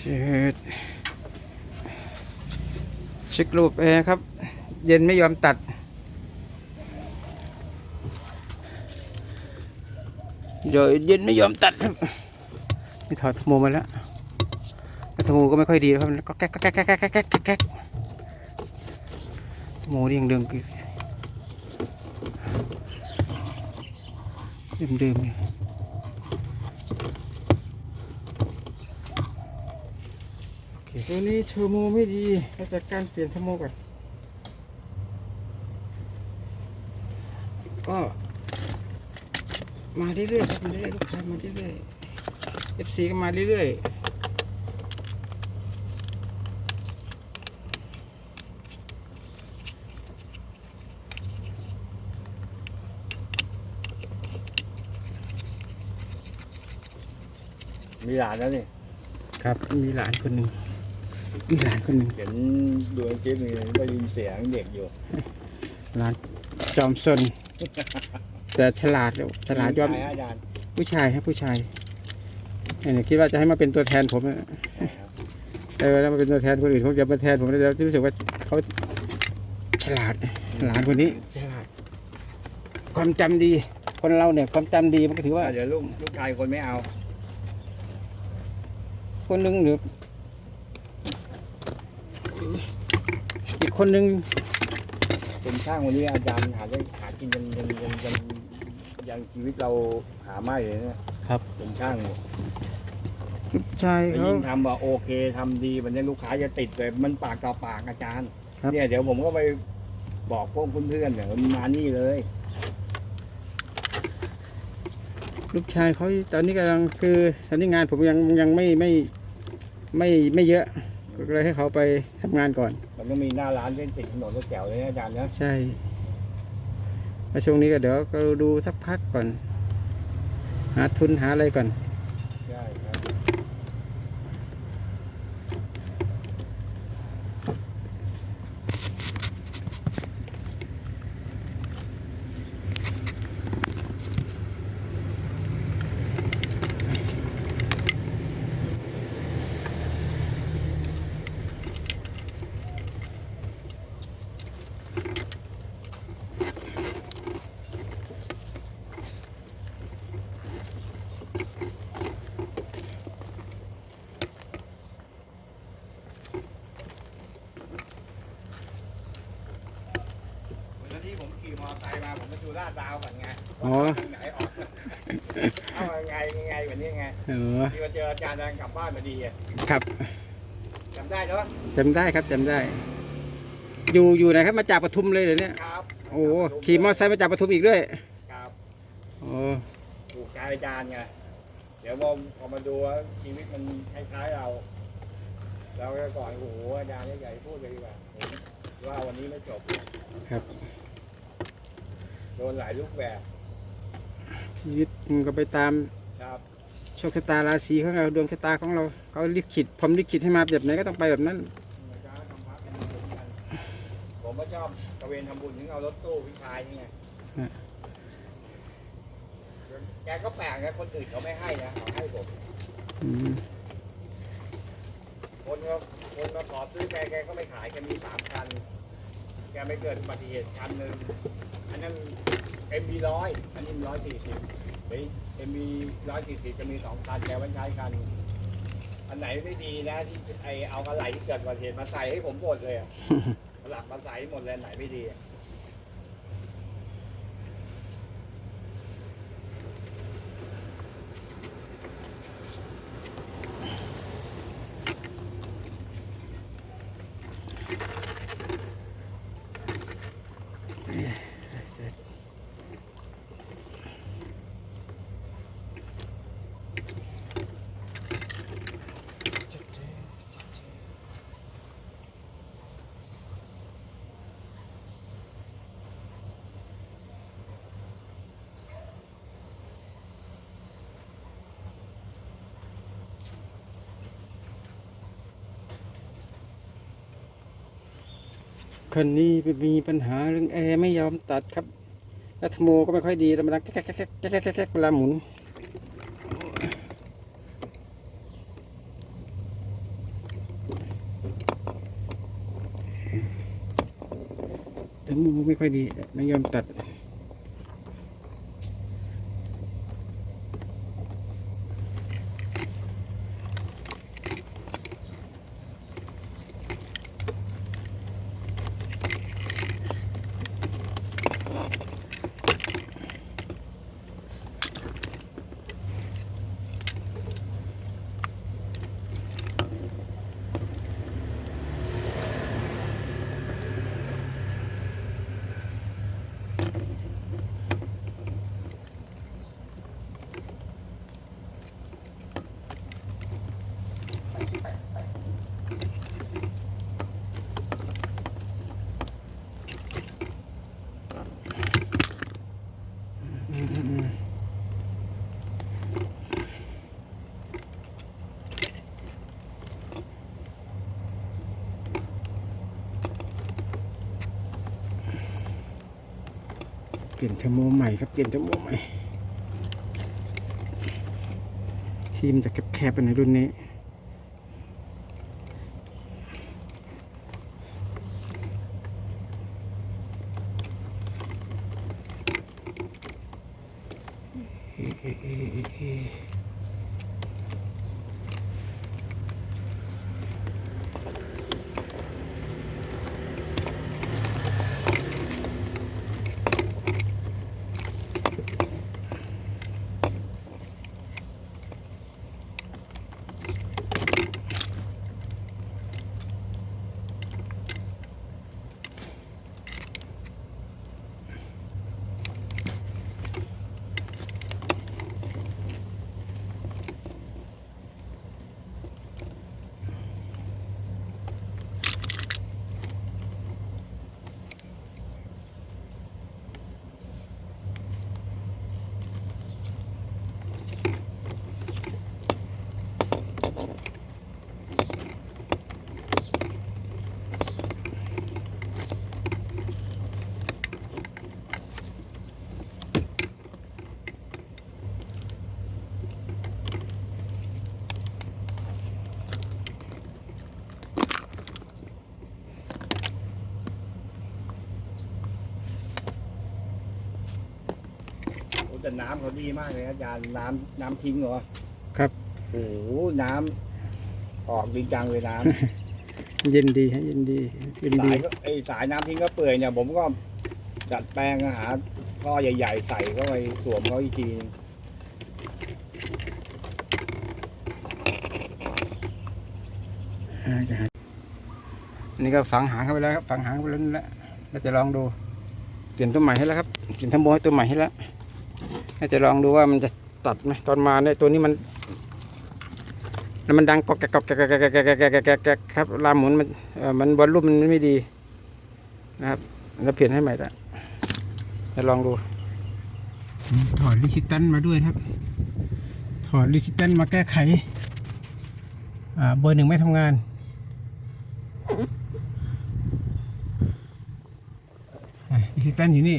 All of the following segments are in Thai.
ชิดเช็ครูปแอร์ครับ เย็นไม่ยอมตัด เดี๋ยวเย็นไม่ยอมตัดครับมีถอดธมูมาแล้วธมูก็ไม่ค่อยดีครับก็แก๊กแก๊กแก๊กแก๊กแก๊กแก๊กโมเรียงเดิมคือเดิมๆเลย ตัวนี้เทอร์โมไม่ดีเราจัดการเปลี่ยนเทอร์โมก่อน ก็ มาเรื่อยๆครับมาเรื่อยๆลูกค้ามาเรื่อยๆ FC ก็มาเรื่อยๆมีหลานแล้วนี่ ครับ มีหลานคนหนึ่ง มีหลานคนหนึ่งเห็นดูในคลิปมีได้ยินเสียงเด็กอยู่หลานจอมซนแต่ฉลาดแล้วฉลาดยอมใช่อาจารย์ผู้ชายครับผู้ชายเนี่ยคิดว่าจะให้มาเป็นตัวแทนผมนะเออแล้วมาเป็นตัวแทนคนอื่นเขาจะมาแทนผมแล้วจะรู้สึกว่าเขาฉลาดนะหลานคนนี้ฉลาด ความจำดี คนเราเนี่ยความจำดีมันก็ถือว่าว่าเดี๋ยวลูกลูกชายคนไม่เอา คนหนึ่งหรืออีก คนหนึ่งเป็นช่างวันนี้อาจารย์หาได้หากินยังยังยังยังยังชีวิตเราหาไม่เลยนะครับ เป็นช่างเนี่ยชายแล้วเขา ยิ่งทำว่าโอเคทำดีมันจะลูกค้าจะติดเลยมันปากต่อปากอาจารย์ครับ เนี่ยเดี๋ยวผมก็ไปบอกพวกเพื่อนๆเนี่ยมันมานี่เลย ลูกชายเขาตอนนี้กำลังคือตอนนี้งานผมยังยังไม่ไม่ไม่ไม่เยอะ ก็เลยให้เขาไปทำงานก่อน มันต้องมีหน้าร้านเล่นติดถนนรถแถวเลยนะอาจารย์นะใช่แล้วช่วงนี้ก็เดี๋ยวก็ดูสักพักก่อน หาทุนหาอะไรก่อน ใช่ครับ วันที่ผมขี่มอเตอร์ไซค์มาผมมาดูลาดดาวก่อนไง อ๋อว่าทางไหนออกเอาไงยังไงแบบนี้ไงเออที่มาเจออาจารย์เดินกลับบ้านพอดีอะครับจำได้เนาะจำได้ครับจำได้ อยู่อยู่ไหนครับมาจากปทุมเลยเหรอเนี่ยครับโอ้ขี่มอเตอร์ไซค์มาจากปทุมอีกด้วยครับโอ้ถูกใจอาจารย์ไงเดี๋ยวพอพอมาดูว่าชีวิตมันคล้ายๆเราเราก็ก่อนโอ้โหอาจารย์ใหญ่าพูดเลยดีกว่าผมว่าวันนี้ไม่จบครับโดนหลายรูปแบบ ชีวิตมันก็ไปตามครับโชคชะตาราศีของเราดวงชะตาของเราเขาลิขิตผมลิขิตให้มาแบบไหนก็ต้องไปแบบนั้นอาจารย์ทำพระกันเหมือนกันผมก็ชอบตระเวนทำบุญถึงเอารถตู้พิชายนี่ไงฮะแกก็แปลกนะคนอื่นเขาไม่ให้นะเขาให้ผมอืมคนก็คนมาขอซื้อแกแกก็ไม่ขายแกมีสามคันแกไม่เกิดอุบัติเหตุคันหนึ่งอันนั้น เอ็มบีร้อยอันนี้ร้อยสี่สิบเฮ้ยเอ็มบีร้อยสี่สิบจะมีสองคันแกมันใช้กัน อันไหนไม่ดีนะที่ไอเอาอะไรที่เกิดอุบัติเหตุมาใส่ให้ผมหมดเลยอะ หลักมาใส่ให้หมดเลยอันไหนไม่ดีอะ คันนี้มีปัญหาเรื่องแอร์ไม่ยอมตัดครับแล้วทโมก็ไม่ค่อยดีแล้วมันดังแก๊กแก๊กแก๊กแก๊กแก๊กแก๊กแก๊กเวลาหมุนทโมไม่ค่อยดีไม่ยอมตัด เปลี่ยนชะโมใหม่ครับเปลี่ยนชะโมใหม่ทีมจะแคบๆไปในรุ่นนี้ แต่น้ำเขาดีมากเลยนะอาจารย์น้ำน้ำทิ้งเหรอครับ โอ้โหน้ำออกดีจังเลยน้ำ เย็นดีฮะเย็นดีเย็นสาดียก็ไอสายน้ำทิ้งก็เปื่อยเนี่ย ผมก็ดัดแปลงหาท่อใหญ่ๆ ใส่เข้าไปสวมเขาอีกทีนึงอ่าจะหาอันนี้ก็ฝังหางเข้าไปแล้วครับฝังหางเข้าไปแล้วนั่นแหละเราจะลองดู เปลี่ยนตัวใหม่ให้แล้วครับเปลี่ยนทั้งโมให้ตัวใหม่ให้แล้วเรา จะลองดูว่ามันจะตัดไหมตอนมาเนี่ยตัวนี้มัน แล้วมันดังกอกแกกอกแกกกกกกแกกครับลามหมุนมันเออมันบอลลูมมันไม่ดีนะครับแล้วเปลี่ยนให้ใหม่ละจะลองดู ถอดลิซิตันมาด้วยครับ ถอดลิซิตันมาแก้ไขอ่าเบอร์หนึ่งไม่ทำงานลิซิตันอยู่นี่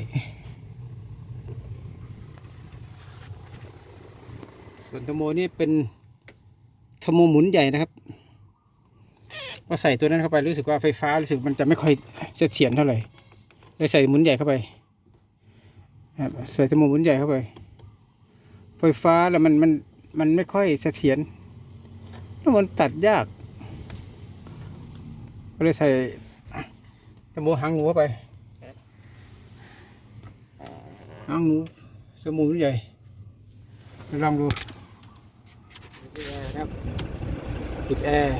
ส่วนทโมนี่เป็นทโมหมุนใหญ่นะครับพอใส่ตัวนั้นเข้าไปรู้สึกว่าไฟฟ้ารู้สึกมันจะไม่ค่อยเสถียรเท่าไหร่เลยใส่หมุนใหญ่เข้าไปใส่ทโมหมุนใหญ่เข้าไป ไฟฟ้าแล้วมันมันมันไม่ค่อยเสถียรแล้วมันตัดยากก็เลยใส่ตะโมหางหนูเข้าไปหางหนูจมูกมันใหญ่ลองดู ปิดแอร์ครับปิดแอร์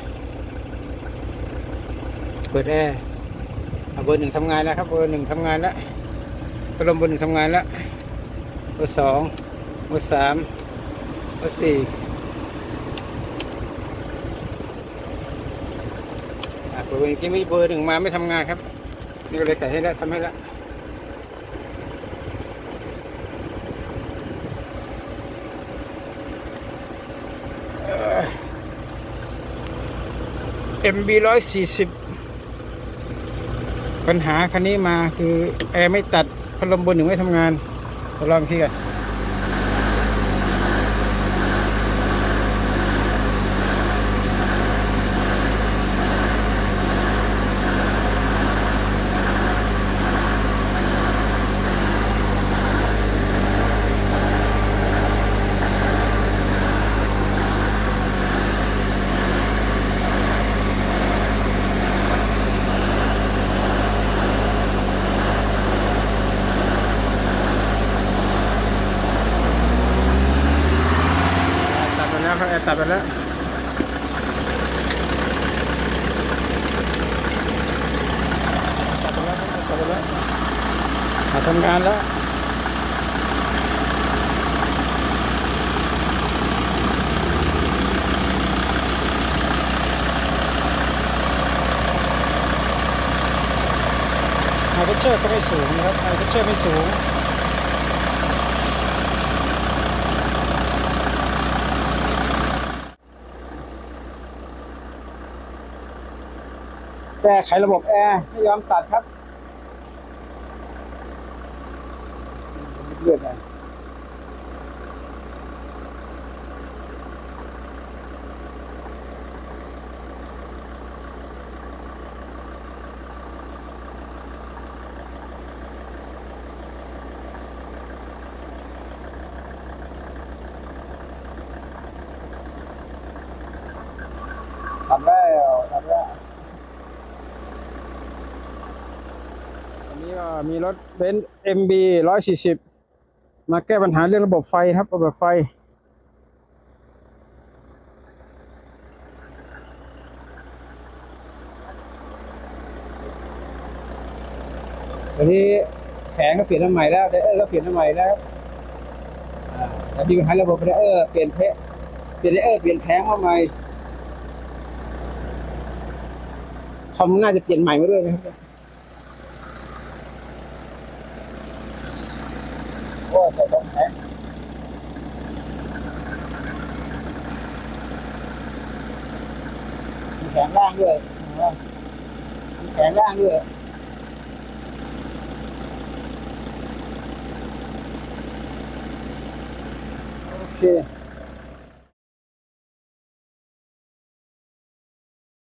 เปิดแอร์เบอร์หนึ่งทำงานแล้วครับเบอร์หนึ่งทำงานแล้วพัดลมเบอร์หนึ่งทำงานแล้วเบอร์สองเบอร์สามเบอร์สี่อะเบอร์เมื่อกี้ไม่เบอร์หนึ่งมาไม่ทำงานครับ นี่ก็เลยใส่ให้แล้วทำให้แล้ว MB ร้อยสี่สิบปัญหาคันนี้มาคือ แอร์ไม่ตัดพัดลมบนหนึ่งไม่ทำงานลองที่กันตัดไปแล้วครับแอร์ ตัดไปแล้วตัดไปแล้วตัดไปแล้วมาทำงานแล้วไฮเพชเชอร์ก็ไม่สูงนะครับไฮเพชเชอร์ไม่สูง ก้ไขระบบแอร์ไม่ยอมตัดครับเลือดนะทำได้ทำได้ อันนี้ก็ มีรถเบนซ์ MB ร้อยสี่สิบมาแก้ปัญหาเรื่องระบบไฟครับ ระบบไฟ วันนี้แผงก็เปลี่ยนมาใหม่แล้วไดเออร์ก็เปลี่ยนมาใหม่แล้วแต่มีปัญหาระบบไดเออร์เปลี่ยนเพะเปลี่ยนไดเออร์เปลี่ยนแผงมาใหม่คอมน่าจะเปลี่ยนใหม่มาด้วยนะครับ โอ้ใส่ตรงแผงมีแผงล่างด้วยเห็นไหมมีแผงล่างด้วยโอเค